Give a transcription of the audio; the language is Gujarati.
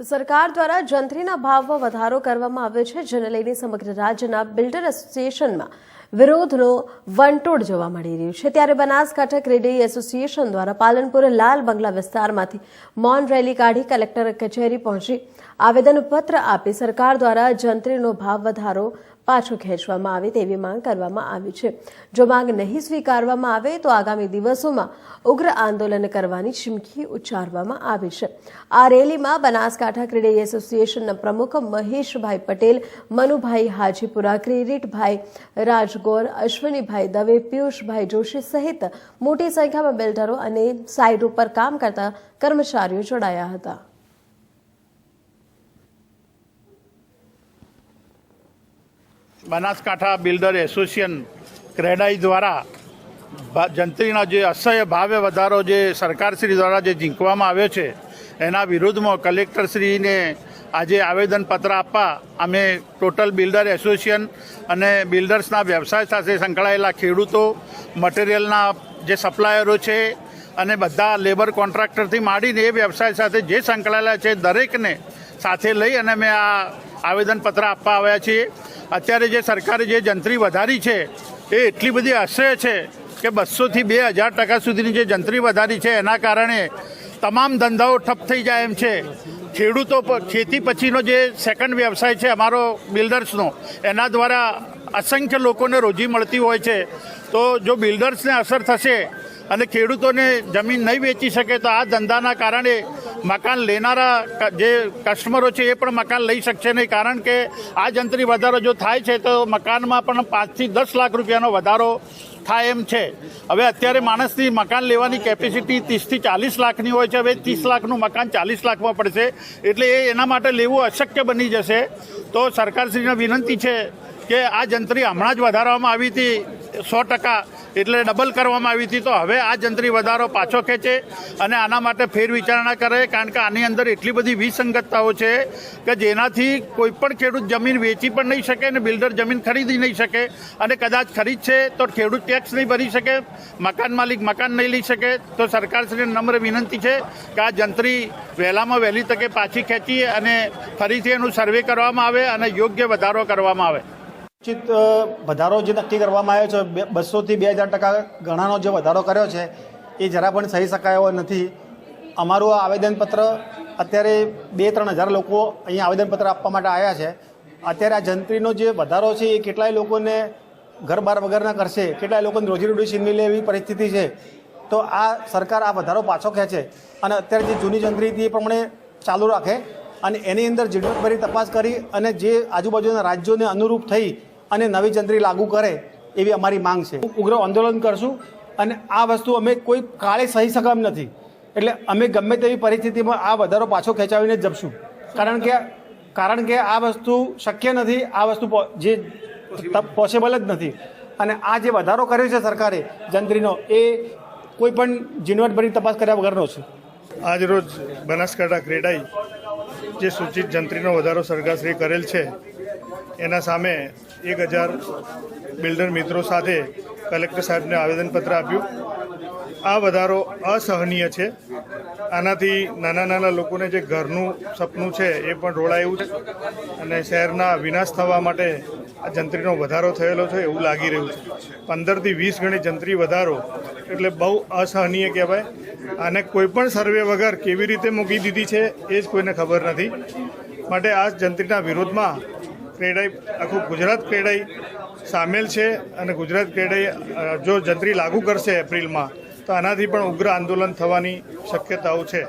સરકાર દ્વારા જંત્રીના ભાવમાં વધારો કરવામાં આવ્યો છે જેને લઈને સમગ્ર રાજ્યના બિલ્ડર એસોસિએશનમાં વિરોધનો વંટોળ જોવા મળી રહ્યું છે. ત્યારે બનાસકાંઠા ક્રેડિટ એસોસિએશન દ્વારા પાલનપુર લાલ બંગલા વિસ્તારમાંથી મૌન રેલી કાઢી કલેક્ટર કચેરી પહોંચી. આવેદનપત્ર આપી સરકાર દ્વારા જંત્રીનો ભાવ વધારો પાછો ખેંચવામાં આવે તેવી માંગ કરવામાં આવી છે. જો માંગ નહીં સ્વીકારવામાં આવે તો આગામી દિવસોમાં ઉગ્ર આંદોલન કરવાની ચીમકી ઉચ્ચારવામાં આવી છે. આ રેલીમાં બનાસકાંઠા ક્રેડિટ એસોસિએશનના પ્રમુખ મહેશભાઈ પટેલ, મનુભાઈ હાજીપુરા રાજગોર અશ્વિનીભાઈ દવે, પિયુષભાઈ જોશી સહિત મોટી સંખ્યામાં બિલ્ડરો અને સાઇટ ઉપર કામ કરતા કર્મચારીઓ જોડાયા હતા. બનાસકાંઠા બિલ્ડર એસોસિએશન ક્રેડાઈ દ્વારા જંત્રીના જે અસહ્ય ભાવે વધારો જે સરકારશ્રી દ્વારા જે ઝીંકવામાં આવ્યો છે, એના વિરુદ્ધમાં કલેક્ટરશ્રીને આજે આવેદનપત્ર આપવા અમે ટોટલ બિલ્ડર એસોસિએશન અને બિલ્ડર્સના વ્યવસાય સાથે સંકળાયેલા ખેડૂતો, મટીરિયલના જે સપ્લાયરો છે અને બધા લેબર કોન્ટ્રાક્ટરથી માંડીને એ વ્યવસાય સાથે જે સંકળાયેલા છે દરેકને સાથે લઈ અને અમે આ આવેદનપત્ર આપવા આવ્યા છીએ. અત્યારે જે સરકારે જે જંત્રી વધારી છે, એ એટલી બધી અસહ્ય છે કે બસોથી બે હજાર ટકા સુધીની જે જંત્રી વધારી છે, એના કારણે તમામ ધંધાઓ ઠપ થઈ જાય એમ છે. ખેડૂતો પ- ખેતી પછીનો જે સેકન્ડ વ્યવસાય છે અમારો બિલ્ડર્સનો, એના દ્વારા અસંખ્ય લોકોને રોજી મળતી હોય છે. તો જો બિલ્ડર્સને અસર થશે અને ખેડૂતોને જમીન નહીં વેચી શકે તો આ ધંધાના કારણે મકાન લેનારા જે કસ્ટમરો છે એ પણ મકાન લઈ શકશે નહીં. કારણ કે આ જંત્રી વધારો જો થાય છે, તો મકાનમાં પણ પાંચથી દસ લાખ રૂપિયાનો વધારો થાય એમ છે. હવે અત્યારે માણસની મકાન લેવાની કેપેસિટી ત્રીસથી ચાલીસ લાખની હોય છે. હવે ત્રીસ લાખનું મકાન ચાલીસ લાખમાં પડશે. એટલે એ એના માટે લેવું અશક્ય બની જશે. તો સરકારશ્રીને વિનંતી છે કે આ જંત્રી હમણાં જ વધારવામાં આવી હતી. સો ટકા એટલે ડબલ કરવામાં આવી હતી. તો હવે આ જંત્રી વધારો પાછો ખેંચે અને આના માટે ફેર વિચારણા કરે, કારણ કે આની અંદર એટલી બધી વિસંગતતાઓ છે કે જેનાથી કોઈ પણ ખેડૂત જમીન વેચી પણ નહીં શકે અને બિલ્ડર જમીન ખરીદી નહીં શકે અને કદાચ ખરીદશે તો ખેડૂત ટેક્સ નહીં ભરી શકે, મકાન માલિક મકાન નહીં લઈ શકે. તો સરકારશ્રીને નમ્ર વિનંતી છે કે આ જંત્રી વહેલામાં વહેલી તકે પાછી ખેંચી અને ફરીથી એનું સર્વે કરવામાં આવે અને યોગ્ય વધારો કરવામાં આવે. નિશ્ચિત વધારો જે નક્કી કરવામાં આવ્યો છે બસોથી બે હજાર ટકા ગણાનો જે વધારો કર્યો છે, એ જરા પણ સહી શકાય એવો નથી. અમારું આ આવેદનપત્ર અત્યારે બે ત્રણ હજાર લોકો અહીંયા આવેદનપત્ર આપવા માટે આવ્યા છે. અત્યારે આ જંત્રીનો જે વધારો છે, એ કેટલાય લોકોને ઘર બાર વગરના કરશે, કેટલાય લોકોને રોજીરોટી છીનવી લે એવી પરિસ્થિતિ છે. તો આ સરકાર આ વધારો પાછો ખેંચે અને અત્યારે જે જૂની જંત્રી હતી એ પ્રમાણે ચાલુ રાખે. અને એની અંદર ઝીણવટભરી તપાસ કરી અને જે આજુબાજુના રાજ્યોને અનુરૂપ થઈ અને નવી જંત્રી લાગુ કરે એવી અમારી માંગ છે. ઉગ્ર આંદોલન કરશું અને આ વસ્તુ અમે કોઈ કાળે સહી શકમ નથી. એટલે અમે ગમે તેવી પરિસ્થિતિમાં આ વધારો પાછો ખેંચાવીને જપશું. કારણ કે કારણ કે આ વસ્તુ શક્ય નથી, આ વસ્તુ જે પોસિબલ જ નથી. અને આ જે વધારો કર્યો છે સરકારે જંત્રીનો, એ કોઈ પણ ઝીણવટભરી તપાસ કર્યા વગરનો છે. આજરોજ બનાસકાંઠા ક્રેડાઈ જે સૂચિત જંત્રીનો વધારો સરકારશ્રીએ કરેલ છે, એના સામે એક હજાર બિલ્ડર મિત્રો સાથે કલેક્ટર સાહેબને આવેદનપત્ર આપ્યું. આ વધારો અસહનીય છે. આનાથી નાના નાના લોકોને જે ઘરનું સપનું છે એ પણ રોળાયું છે અને શહેરના વિનાશ થવા માટે આ જંત્રીનો વધારો થયેલો છે એવું લાગી રહ્યું છે. પંદરથી વીસ ગણી જંત્રી વધારો એટલે બહુ અસહનીય કહેવાય. અને કોઈ પણ સર્વે વગર કેવી રીતે મૂકી દીધી છે એ જ કોઈને ખબર નથી. માટે આ જંત્રીના વિરોધમાં ક્રેડાઈ, આખું ગુજરાત ક્રેડાઈ સામેલ છે અને ગુજરાત ક્રેડાઈ જો જંત્રી લાગુ કરશે એપ્રિલમાં, તો આનાથી પણ ઉગ્ર આંદોલન થવાની શક્યતાઓ છે.